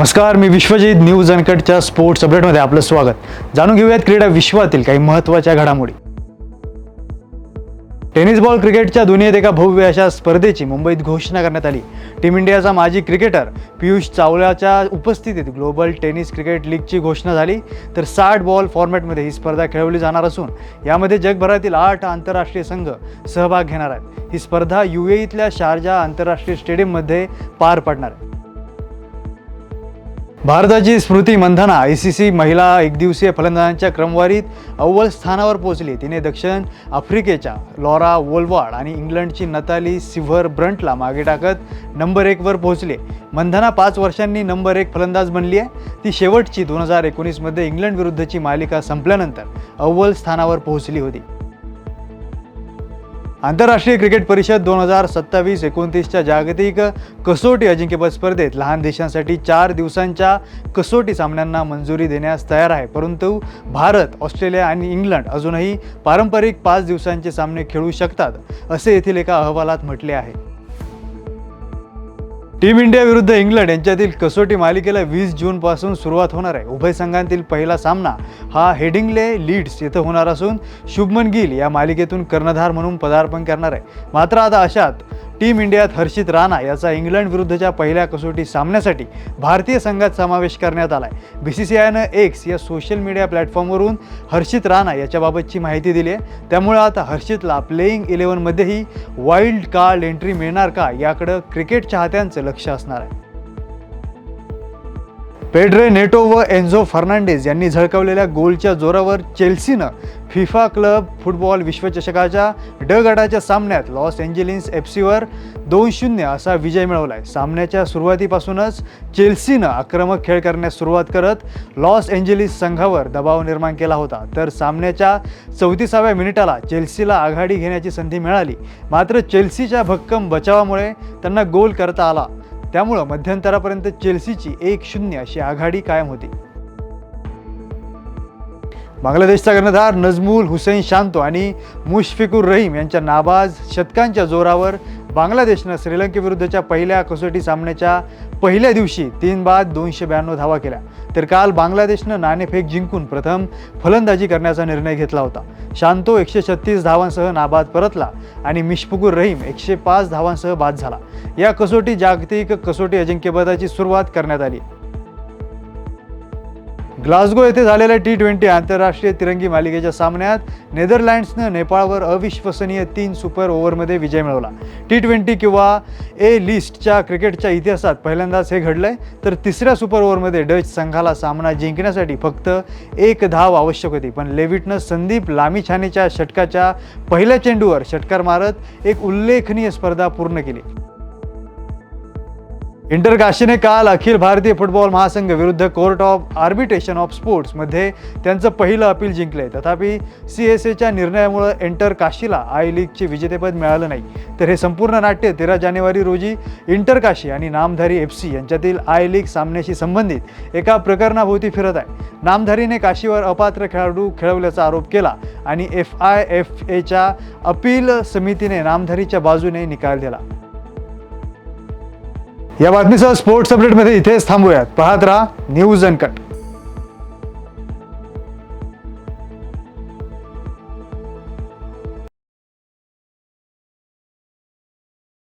नमस्कार मी विश्वजित न्यूज अनकटच्या स्पोर्ट्स अपडेटमध्ये आपलं स्वागत. जाणून घेऊयात क्रीडा विश्वातील काही महत्त्वाच्या घडामोडी. टेनिस बॉल क्रिकेटच्या दुनियेत एका भव्य अशा स्पर्धेची मुंबईत घोषणा करण्यात आली. टीम इंडियाचा माजी क्रिकेटर पियुष चावलाच्या उपस्थितीत ग्लोबल टेनिस क्रिकेट लीगची घोषणा झाली. तर साठ बॉल फॉर्मॅटमध्ये ही स्पर्धा खेळवली जाणार असून यामध्ये जगभरातील आठ आंतरराष्ट्रीय संघ सहभाग घेणार आहेत. ही स्पर्धा यू एईतल्या शारजा आंतरराष्ट्रीय स्टेडियममध्ये पार पडणार आहे. भारताची Smriti Mandhana I C C महिला एकदिवसीय फलंदाजांच्या क्रमवारीत अव्वल स्थानावर पोहोचली. तिने दक्षिण आफ्रिकेच्या लॉरा वोलवाड आणि इंग्लंडची नताली सिव्हर ब्रंटला मागे टाकत नंबर एकवर पोहोचले. मंधना पाच वर्षांनी नंबर एक फलंदाज बनली आहे. ती शेवटची दोन हजार एकोणीसमध्ये इंग्लंड विरुद्धची मालिका संपल्यानंतर अव्वल स्थानावर पोहोचली होती. आंतरराष्ट्रीय क्रिकेट परिषद दोन हजार सत्तावीस एकोणतीसच्या जागतिक कसोटी अजिंक्यपद स्पर्धेत लहान देशांसाठी चार दिवसांच्या कसोटी सामन्यांना मंजुरी देण्यास तयार आहे. परंतु भारत ऑस्ट्रेलिया आणि इंग्लंड अजूनही पारंपरिक पाच दिवसांचे सामने खेळू शकतात असे येथील एका अहवालात म्हटले आहे. टीम इंडिया विरुद्ध इंग्लंड यांच्यातील कसोटी मालिकेला वीस जूनपासून सुरुवात होणार आहे. उभय संघांतील पहिला सामना हा हेडिंगले लीड्स येथे होणार असून शुभमन गिल या मालिकेतून कर्णधार म्हणून पदार्पण करणार आहे. मात्र आता अशात टीम इंडियात हर्षित राणा याचा इंग्लंड विरुद्धच्या पहिल्या कसोटी सामन्यासाठी भारतीय संघात समावेश करण्यात आला आहे बी सी सी आयनं एक्स या सोशल मीडिया प्लॅटफॉर्मवरून हर्षित राणा याच्याबाबतची माहिती दिली आहे. त्यामुळे आता हर्षितला प्लेईंग इलेव्हनमध्येही वाईल्ड कार्ड एंट्री मिळणार का याकडं क्रिकेट चाहत्यांचं लक्ष असणार आहे. पेड्रे नेटो व एन्झो फर्नांडेज यांनी झळकवलेल्या गोलच्या जोरावर चेल्सीनं फिफा क्लब फुटबॉल विश्वचषकाच्या ड गटाच्या सामन्यात लॉस एंजेलिन्स एफ सीवर दोन शून्य असा विजय मिळवला आहे सामन्याच्या सुरुवातीपासूनच चेल्सीनं आक्रमक खेळ करण्यास सुरुवात करत लॉस एंजेलिस संघावर दबाव निर्माण केला होता. तर सामन्याच्या चौतीसाव्या मिनिटाला चेल्सीला आघाडी घेण्याची संधी मिळाली. मात्र चेल्सीच्या भक्कम बचावामुळे त्यांना गोल करता आला. त्यामुळं मध्यंतरापर्यंत चेल्सीची एक शून्य अशी आघाडी कायम होती. बांगलादेशचा कर्णधार नजमूल हुसेन शांतो आणि मुशफिकुर रहीम यांच्या नाबाज शतकांच्या जोरावर बांगलादेशनं श्रीलंकेविरुद्धच्या पहिल्या कसोटी सामन्याच्या पहिल्या दिवशी तीन बाद दोनशे ब्याण्णव धावा केल्या. तर काल बांगलादेशनं नाणेफेक जिंकून प्रथम फलंदाजी करण्याचा निर्णय घेतला होता. शांतो एकशे छत्तीस धावांसह नाबाद परतला आणि मिशफुकूर रहीम एकशे पाच धावांसह बाद झाला. या कसोटी जागतिक कसोटी अजिंक्यपदाची सुरुवात करण्यात आली. ग्लासगो येथे झालेल्या टी ट्वेंटी आंतरराष्ट्रीय तिरंगी मालिकेच्या सामन्यात नेदरलँड्सनं नेपाळवर अविश्वसनीय तीन सुपर ओव्हरमध्ये विजय मिळवला. टी ट्वेंटी किंवा ए लिस्टच्या क्रिकेटच्या इतिहासात पहिल्यांदाच हे घडलंय तर तिसऱ्या सुपर ओव्हरमध्ये डच संघाला सामना जिंकण्यासाठी फक्त एक धाव आवश्यक होती पण लेविटनं संदीप लामिछानेच्या षटकाच्या पहिल्या चेंडूवर षटकार मारत एक उल्लेखनीय स्पर्धा पूर्ण केली. इंटर काशीने काल अखिल भारतीय फुटबॉल महासंघ विरुद्ध कोर्ट ऑफ आर्बिट्रेशन ऑफ स्पोर्ट्समध्ये त्यांचं पहिलं अपील जिंकलंय. तथापि सी एस एच्या निर्णयामुळं इंटर काशीला आय लीगचे विजेतेपद मिळालं नाही. तर हे संपूर्ण नाट्य तेरा जानेवारी रोजी इंटर काशी आणि नामधारी एफ सी यांच्यातील आय लीग सामन्याशी संबंधित एका प्रकरणाभोवती फिरत आहे. नामधारीने काशीवर अपात्र खेळाडू खेळवल्याचा आरोप केला आणि एफ आय एफ एच्या अपील समितीने नामधारीच्या बाजूने निकाल दिला. या बातमीसह स्पोर्ट्स अपडेटमध्ये इथेच थांबूयात. पाहत राहा न्यूज अनकट.